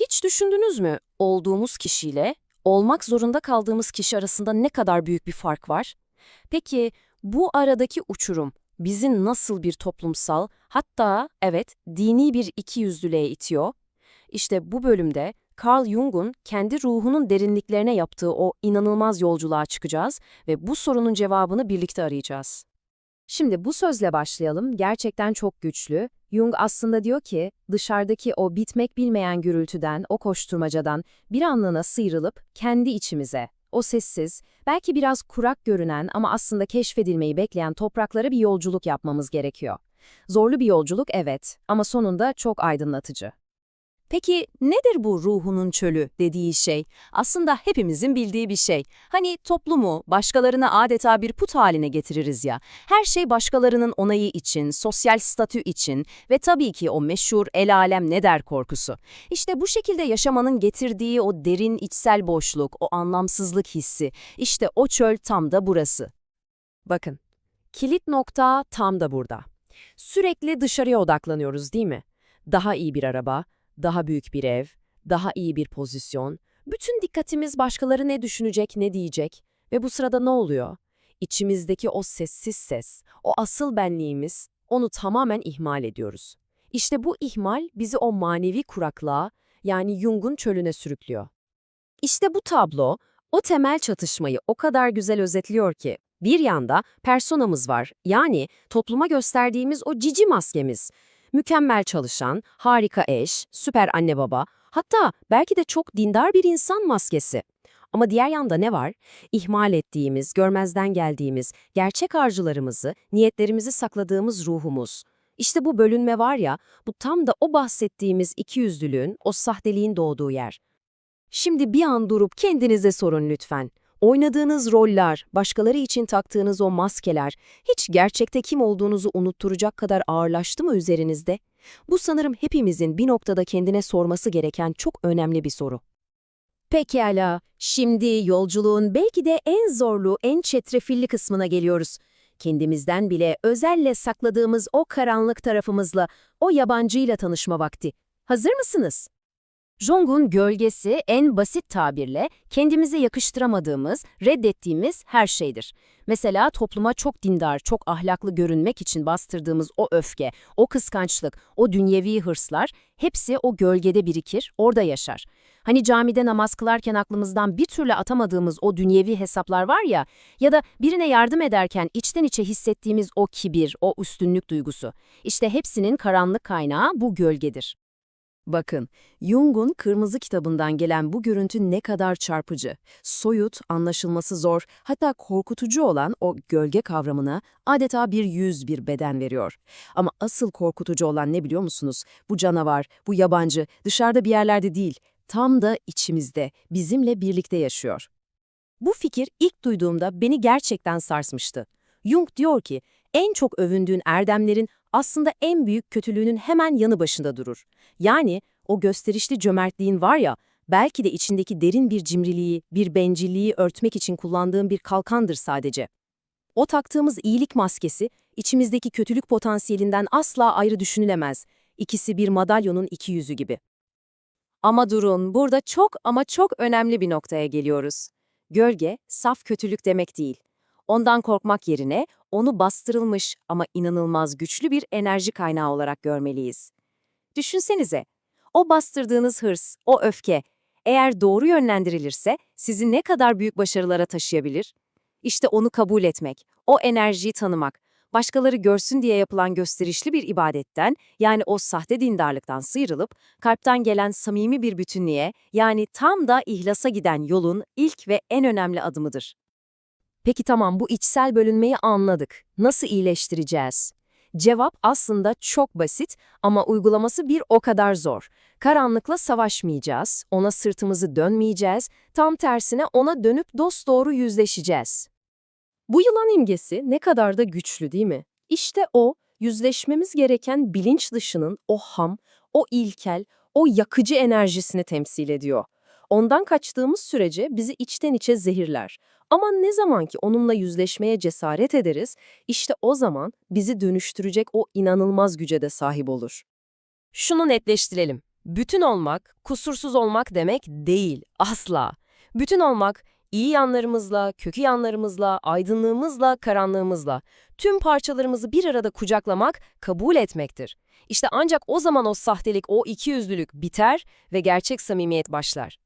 Hiç düşündünüz mü olduğumuz kişiyle olmak zorunda kaldığımız kişi arasında ne kadar büyük bir fark var? Peki bu aradaki uçurum bizi nasıl bir toplumsal, hatta evet dini bir ikiyüzlülüğe itiyor? İşte bu bölümde Carl Jung'un kendi ruhunun derinliklerine yaptığı o inanılmaz yolculuğa çıkacağız ve bu sorunun cevabını birlikte arayacağız. Şimdi bu sözle başlayalım. Gerçekten çok güçlü. Jung aslında diyor ki, dışarıdaki o bitmek bilmeyen gürültüden, o koşturmacadan bir anlığına sıyrılıp kendi içimize, o sessiz, belki biraz kurak görünen ama aslında keşfedilmeyi bekleyen topraklara bir yolculuk yapmamız gerekiyor. Zorlu bir yolculuk evet ama sonunda çok aydınlatıcı. Peki nedir bu ruhunun çölü dediği şey? Aslında hepimizin bildiği bir şey. Hani toplumu başkalarına adeta bir put haline getiririz ya. Her şey başkalarının onayı için, sosyal statü için ve tabii ki o meşhur el alem ne der korkusu. İşte bu şekilde yaşamanın getirdiği o derin içsel boşluk, o anlamsızlık hissi, işte o çöl tam da burası. Bakın, kilit nokta tam da burada. Sürekli dışarıya odaklanıyoruz değil mi? Daha iyi bir araba, daha büyük bir ev, daha iyi bir pozisyon. Bütün dikkatimiz başkaları ne düşünecek, ne diyecek. Ve bu sırada ne oluyor? İçimizdeki o sessiz ses, o asıl benliğimiz, onu tamamen ihmal ediyoruz. İşte bu ihmal bizi o manevi kuraklığa, yani Jung'un çölüne sürüklüyor. İşte bu tablo, o temel çatışmayı o kadar güzel özetliyor ki, bir yanda personamız var, yani topluma gösterdiğimiz o cici maskemiz. Mükemmel çalışan, harika eş, süper anne baba, hatta belki de çok dindar bir insan maskesi. Ama diğer yanda ne var? İhmal ettiğimiz, görmezden geldiğimiz, gerçek arzularımızı, niyetlerimizi sakladığımız ruhumuz. İşte bu bölünme var ya, bu tam da o bahsettiğimiz ikiyüzlülüğün, o sahteliğin doğduğu yer. Şimdi bir an durup kendinize sorun lütfen. Oynadığınız roller, başkaları için taktığınız o maskeler, hiç gerçekte kim olduğunuzu unutturacak kadar ağırlaştı mı üzerinizde? Bu sanırım hepimizin bir noktada kendine sorması gereken çok önemli bir soru. Pekala, şimdi yolculuğun belki de en zorlu, en çetrefilli kısmına geliyoruz. Kendimizden bile özelle sakladığımız o karanlık tarafımızla, o yabancıyla tanışma vakti. Hazır mısınız? Jung'un gölgesi en basit tabirle kendimize yakıştıramadığımız, reddettiğimiz her şeydir. Mesela topluma çok dindar, çok ahlaklı görünmek için bastırdığımız o öfke, o kıskançlık, o dünyevi hırslar hepsi o gölgede birikir, orada yaşar. Hani camide namaz kılarken aklımızdan bir türlü atamadığımız o dünyevi hesaplar var ya ya da birine yardım ederken içten içe hissettiğimiz o kibir, o üstünlük duygusu. İşte hepsinin karanlık kaynağı bu gölgedir. Bakın, Jung'un Kırmızı kitabından gelen bu görüntü ne kadar çarpıcı. Soyut, anlaşılması zor, hatta korkutucu olan o gölge kavramına adeta bir yüz bir beden veriyor. Ama asıl korkutucu olan ne biliyor musunuz? Bu canavar, bu yabancı, dışarıda bir yerlerde değil, tam da içimizde, bizimle birlikte yaşıyor. Bu fikir ilk duyduğumda beni gerçekten sarsmıştı. Jung diyor ki, en çok övündüğün erdemlerin aslında en büyük kötülüğünün hemen yanı başında durur. Yani o gösterişli cömertliğin var ya, belki de içindeki derin bir cimriliği, bir bencilliği örtmek için kullandığın bir kalkandır sadece. O taktığımız iyilik maskesi, içimizdeki kötülük potansiyelinden asla ayrı düşünülemez. İkisi bir madalyonun iki yüzü gibi. Ama durun, burada çok ama çok önemli bir noktaya geliyoruz. Gölge, saf kötülük demek değil. Ondan korkmak yerine onu bastırılmış ama inanılmaz güçlü bir enerji kaynağı olarak görmeliyiz. Düşünsenize, o bastırdığınız hırs, o öfke, eğer doğru yönlendirilirse sizi ne kadar büyük başarılara taşıyabilir? İşte onu kabul etmek, o enerjiyi tanımak, başkaları görsün diye yapılan gösterişli bir ibadetten, yani o sahte dindarlıktan sıyrılıp, kalpten gelen samimi bir bütünlüğe, yani tam da ihlasa giden yolun ilk ve en önemli adımıdır. Peki tamam bu içsel bölünmeyi anladık. Nasıl iyileştireceğiz? Cevap aslında çok basit ama uygulaması bir o kadar zor. Karanlıkla savaşmayacağız, ona sırtımızı dönmeyeceğiz, tam tersine ona dönüp dosdoğru yüzleşeceğiz. Bu yılan imgesi ne kadar da güçlü değil mi? İşte o, yüzleşmemiz gereken bilinç dışının o ham, o ilkel, o yakıcı enerjisini temsil ediyor. Ondan kaçtığımız sürece bizi içten içe zehirler. Ama ne zaman ki onunla yüzleşmeye cesaret ederiz, işte o zaman bizi dönüştürecek o inanılmaz güce de sahip olur. Şunu netleştirelim. Bütün olmak, kusursuz olmak demek değil, asla. Bütün olmak, iyi yanlarımızla, kötü yanlarımızla, aydınlığımızla, karanlığımızla, tüm parçalarımızı bir arada kucaklamak, kabul etmektir. İşte ancak o zaman o sahtelik, o ikiyüzlülük biter ve gerçek samimiyet başlar.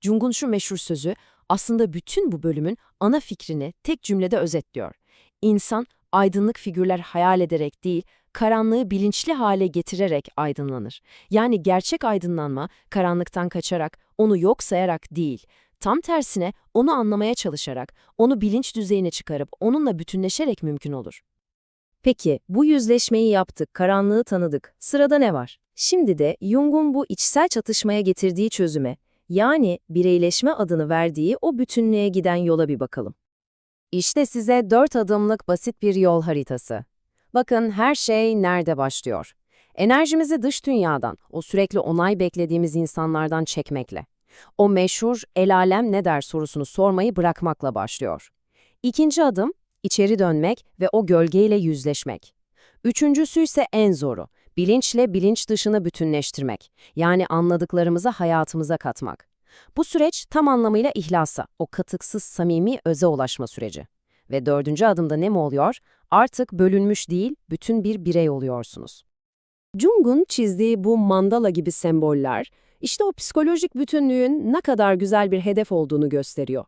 Jung'un şu meşhur sözü aslında bütün bu bölümün ana fikrini tek cümlede özetliyor. İnsan aydınlık figürler hayal ederek değil, karanlığı bilinçli hale getirerek aydınlanır. Yani gerçek aydınlanma karanlıktan kaçarak, onu yok sayarak değil, tam tersine onu anlamaya çalışarak, onu bilinç düzeyine çıkarıp onunla bütünleşerek mümkün olur. Peki, bu yüzleşmeyi yaptık, karanlığı tanıdık. Sırada ne var? Şimdi de Jung'un bu içsel çatışmaya getirdiği çözüme, yani bireyleşme adını verdiği o bütünlüğe giden yola bir bakalım. İşte size dört adımlık basit bir yol haritası. Bakın her şey nerede başlıyor? Enerjimizi dış dünyadan, o sürekli onay beklediğimiz insanlardan çekmekle. O meşhur el alem ne der sorusunu sormayı bırakmakla başlıyor. İkinci adım, içeri dönmek ve o gölgeyle yüzleşmek. Üçüncüsü ise en zoru, bilinçle bilinç dışını bütünleştirmek. Yani anladıklarımızı hayatımıza katmak. Bu süreç tam anlamıyla ihlasa, o katıksız samimi öze ulaşma süreci. Ve dördüncü adımda ne mi oluyor? Artık bölünmüş değil, bütün bir birey oluyorsunuz. Jung'un çizdiği bu mandala gibi semboller, işte o psikolojik bütünlüğün ne kadar güzel bir hedef olduğunu gösteriyor.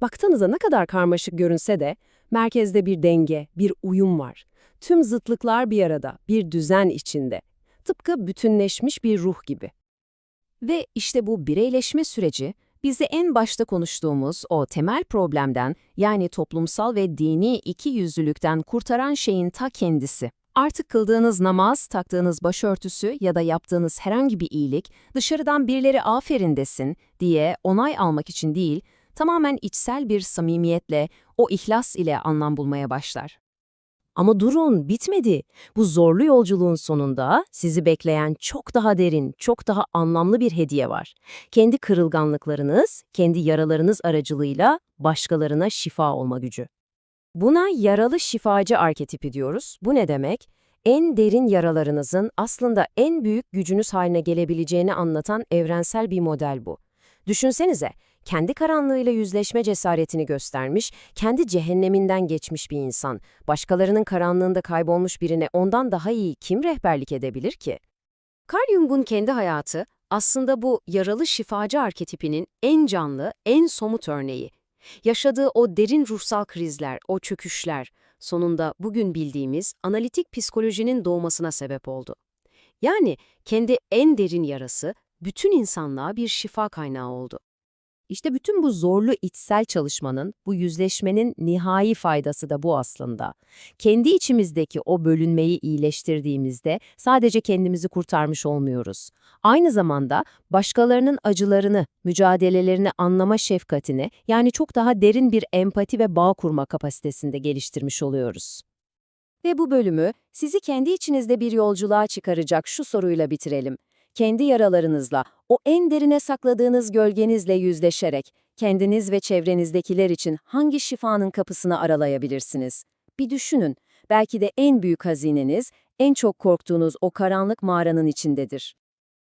Baktanıza ne kadar karmaşık görünse de, merkezde bir denge, bir uyum var. Tüm zıtlıklar bir arada, bir düzen içinde. Tıpkı bütünleşmiş bir ruh gibi. Ve işte bu bireyleşme süreci, bizi en başta konuştuğumuz o temel problemden yani toplumsal ve dini ikiyüzlülükten kurtaran şeyin ta kendisi. Artık kıldığınız namaz, taktığınız başörtüsü ya da yaptığınız herhangi bir iyilik dışarıdan birileri aferin desin diye onay almak için değil, tamamen içsel bir samimiyetle, o ihlas ile anlam bulmaya başlar. Ama durun, bitmedi. Bu zorlu yolculuğun sonunda sizi bekleyen çok daha derin, çok daha anlamlı bir hediye var. Kendi kırılganlıklarınız, kendi yaralarınız aracılığıyla başkalarına şifa olma gücü. Buna yaralı şifacı arketipi diyoruz. Bu ne demek? En derin yaralarınızın aslında en büyük gücünüz haline gelebileceğini anlatan evrensel bir model bu. Düşünsenize, kendi karanlığıyla yüzleşme cesaretini göstermiş, kendi cehenneminden geçmiş bir insan, başkalarının karanlığında kaybolmuş birine ondan daha iyi kim rehberlik edebilir ki? Carl Jung'un kendi hayatı aslında bu yaralı şifacı arketipinin en canlı, en somut örneği. Yaşadığı o derin ruhsal krizler, o çöküşler sonunda bugün bildiğimiz analitik psikolojinin doğmasına sebep oldu. Yani kendi en derin yarası bütün insanlığa bir şifa kaynağı oldu. İşte bütün bu zorlu içsel çalışmanın, bu yüzleşmenin nihai faydası da bu aslında. Kendi içimizdeki o bölünmeyi iyileştirdiğimizde sadece kendimizi kurtarmış olmuyoruz. Aynı zamanda başkalarının acılarını, mücadelelerini anlama şefkatini, yani çok daha derin bir empati ve bağ kurma kapasitesinde geliştirmiş oluyoruz. Ve bu bölümü sizi kendi içinizde bir yolculuğa çıkaracak şu soruyla bitirelim kendi yaralarınızla, o en derine sakladığınız gölgenizle yüzleşerek kendiniz ve çevrenizdekiler için hangi şifanın kapısını aralayabilirsiniz? Bir düşünün, belki de en büyük hazineniz, en çok korktuğunuz o karanlık mağaranın içindedir.